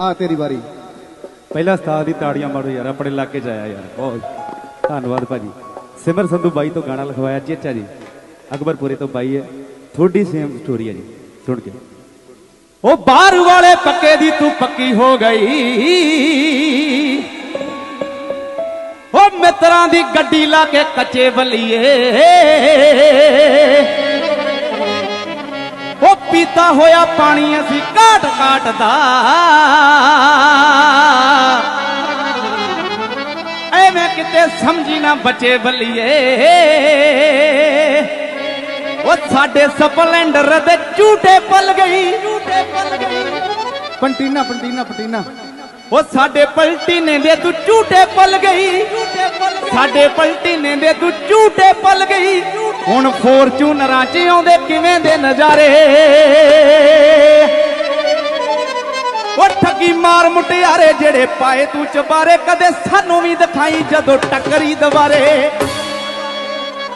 ਆ ਤੇਰੀ ਵਾਰੀ। ਪਹਿਲਾ ਉਸਤਾਦ ਦੀ ਤਾੜੀਆਂ ਮਾਰੋ ਯਾਰ, ਆਪਣੇ ਇਲਾਕੇ ਚ ਆਇਆ ਯਾਰ, ਬਹੁਤ ਧੰਨਵਾਦ ਭਾਜੀ। ਸਿਮਰ ਸੰਧੂ ਬਾਈ ਤੋਂ ਗਾਣਾ ਲਿਖਵਾਇਆ ਚੇਚਾ ਜੀ। ਅਕਬਰਪੁਰੇ ਤੋਂ ਬਾਈ ਹੈ। ਥੋੜੀ ਸੇਮ ਸਟੋਰੀ ਹੈ ਜੀ, ਸੁਣ ਕੇ। ਉਹ ਬਾਹਰ ਵਾਲੇ ਪੱਕੇ ਦੀ ਤੂੰ ਪੱਕੀ ਹੋ ਗਈ। ਉਹ ਮਿੱਤਰਾਂ ਦੀ ਗੱਡੀ ਲਾ ਕੇ ਕੱਚੇ ਬੱਲੀਏ ਪੀਤਾ ਹੋਇਆ ਪਾਣੀ ਅਸੀਂ ਘਾਟ ਘਾਟ ਦਾ ਐਵੇਂ ਕਿਤੇ ਸਮਝੀ ਨਾ ਬਚੇ ਬੱਲੀਏ। ਉਹ ਸਾਡੇ ਸਪਲੈਂਡਰ ਦੇ ਝੂਟੇ ਪਲ ਗਈ ਝੂਟੇ ਪਲ ਗਈ। ਪੰਟੀਨਾ ਪੰਟੀਨਾ, ਪਟੀਨਾ। ਉਹ ਸਾਡੇ ਪਲਟੀਨੇ ਦੇ ਤੂੰ ਝੂਟੇ ਪਲ ਗਈ। ਸਾਡੇ ਪਲਟੀਨੇ ਦੇ ਤੂੰ ਝੂਟੇ ਪਲ ਗਈ। ਹੁਣ ਫੋਰਚੂਨਰਾਂ 'ਚ ਆਉਂਦੇ ਕਿਵੇਂ ਦੇ ਨਜ਼ਾਰੇ? ਉਹ ਠੱਗੀ ਮਾਰ ਮੁਟਿਆਰੇ ਜਿਹੜੇ ਪਾਏ ਤੂੰ ਚਬਾਰੇ, ਕਦੇ ਸਾਨੂੰ ਵੀ ਦਿਖਾਈ ਜਦੋਂ ਟੱਕਰੀ ਦਵਾਰੇ।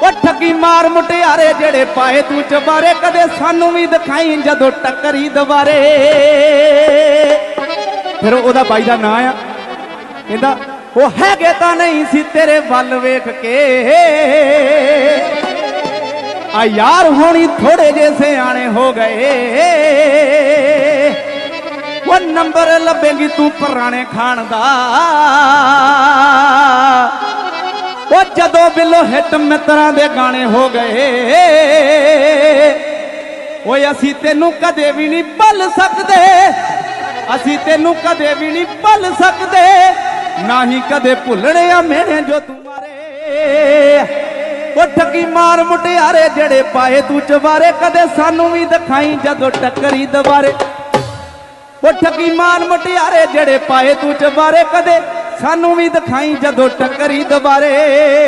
ਉਹ ਠੱਗੀ ਮਾਰ ਮੁਟਿਆਰੇ ਜਿਹੜੇ ਪਾਏ ਤੂੰ ਚਬਾਰੇ, ਕਦੇ ਸਾਨੂੰ ਵੀ ਦਿਖਾਈ ਜਦੋਂ ਟੱਕਰੀ ਦਵਾਰੇ। ਫਿਰ ਉਹਦਾ ਬਾਈ ਦਾ ਨਾਂ ਆ। ਕਹਿੰਦਾ, ਉਹ ਹੈਗੇ ਤਾਂ ਨਹੀਂ ਸੀ ਤੇਰੇ ਵੱਲ ਵੇਖ ਕੇ। ਆ ਯਾਰ ਹੋਣੀ ਥੋੜੇ ਜੇ ਸਿਆਣੇ ਹੋ ਗਏ। ਉਹ ਨੰਬਰ ਲੱਭੇਗੀ ਤੂੰ ਪੁਰਾਣੇ ਖਾਣ ਦਾ। ਉਹ ਜਦੋਂ ਬਿੱਲੋ ਹਿੱਟ ਮਿੱਤਰਾਂ ਦੇ ਗਾਣੇ ਹੋ ਗਏ। ਓਏ ਅਸੀਂ ਤੈਨੂੰ ਕਦੇ ਵੀ ਨਹੀਂ ਭੱਲ ਸਕਦੇ। ਅਸੀਂ ਤੈਨੂੰ ਕਦੇ ਵੀ ਨਹੀਂ ਭੱਲ ਸਕਦੇ। ਨਾ ਹੀ ਕਦੇ ਭੁੱਲਣੇ ਆ ਮੇਰੇ ਜੋ ਤੂੰ ਮਾਰੇ। ਉਹ ਠੱਗੀ ਮਾਰ ਮੁਟਿਆਰੇ ਜਿਹੜੇ ਪਾਏ ਤੂੰ ਚਵਾਰੇ ਕਦੇ ਸਾਨੂੰ ਵੀ ਦਿਖਾਈ ਜਦੋਂ ਟੱਕਰੀ ਦਵਾਰੇ ਉਹ ਠੱਗੀ ਮਾਰ ਮੁਟਿਆਰੇ ਜਿਹੜੇ ਪਾਏ ਤੂੰ ਚਵਾਰੇ ਕਦੇ ਸਾਨੂੰ ਵੀ ਦਿਖਾਈ ਜਦੋਂ ਟੱਕਰੀ ਦਵਾਰੇ